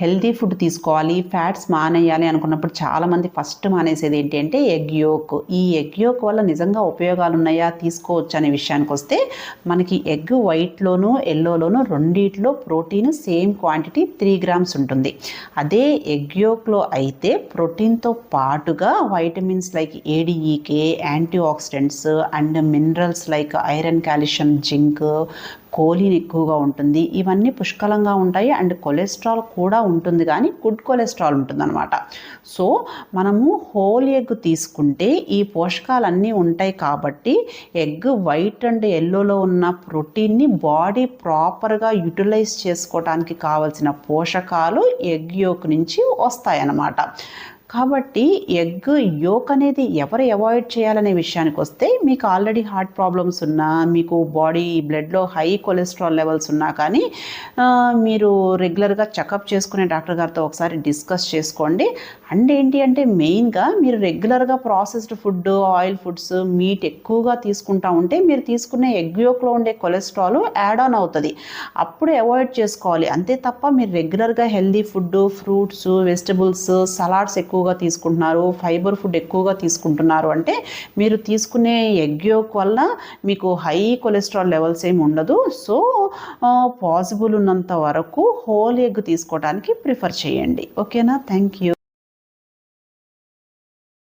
Healthy food తీసుకోవాలి fats మానేయాలి అనుకున్నప్పుడు చాలామంది ఫస్ట్ మానేసేది ఏంటి అంటే ఎగ్ యోక్. ఈ ఎగ్ యోక్ వల్ల నిజంగా ఉపయోగాలు ఉన్నాయా తీసుకోవచ్చు అనే విషయానికి వస్తే మనకి ఎగ్ వైట్లోనూ ఎల్లోలోనూ రెండిట్లో protein same quantity three grams ఉంటుంది. అదే ఎగ్ యోక్లో అయితే ప్రోటీన్తో పాటుగా vitamins like A D E K antioxidants and minerals like iron calcium zinc choline ఎక్కువగా ఉంటుంది. ఇవన్నీ పుష్కలంగా ఉంటాయి. అండ్ కొలెస్ట్రాల్ కూడా ఉంటుంది. కానీ గుడ్ కొలెస్ట్రాల్ ఉంటుందన్నమాట. సో మనము హోల్ ఎగ్ తీసుకుంటే ఈ పోషకాలన్నీ ఉంటాయి కాబట్టి ఎగ్ వైట్ అండ్ ఎల్లోలో ఉన్న ప్రోటీన్ని బాడీ ప్రాపర్గా యూటిలైజ్ చేసుకోవడానికి కావలసిన పోషకాలు ఎగ్ యోక్ నుంచి వస్తాయన్నమాట. కాబట్టి ఎగ్ యోక్ అనేది ఎవరు అవాయిడ్ చేయాలనే విషయానికి వస్తే మీకు ఆల్రెడీ హార్ట్ ప్రాబ్లమ్స్ ఉన్నా మీకు బాడీ బ్లడ్లో హై కొలెస్ట్రాల్ లెవెల్స్ ఉన్నా కానీ మీరు రెగ్యులర్గా చెకప్ చేసుకునే డాక్టర్ గారితో ఒకసారి డిస్కస్ చేసుకోండి. అండ్ ఏంటి అంటే మెయిన్గా మీరు రెగ్యులర్గా processed food oil foods meat ఎక్కువగా తీసుకుంటా ఉంటే మీరు తీసుకునే ఎగ్ యోక్లో ఉండే కొలెస్ట్రాల్ యాడ్ ఆన్ అవుతుంది. అప్పుడు అవాయిడ్ చేసుకోవాలి. అంతే తప్ప మీరు రెగ్యులర్గా healthy food fruits vegetables salads ఎక్కువ ఎక్కువగా తీసుకుంటున్నారు ఫైబర్ ఫుడ్ ఎక్కువగా తీసుకుంటున్నారు అంటే మీరు తీసుకునే ఎగ్ యోక్ వల్ల మీకు హై కొలెస్ట్రాల్ లెవెల్స్ ఏమి ఉండదు. సో పాసిబుల్ ఉన్నంత వరకు హోల్ ఎగ్ తీసుకోవడానికి ప్రిఫర్ చేయండి. ఓకేనా? Thank you.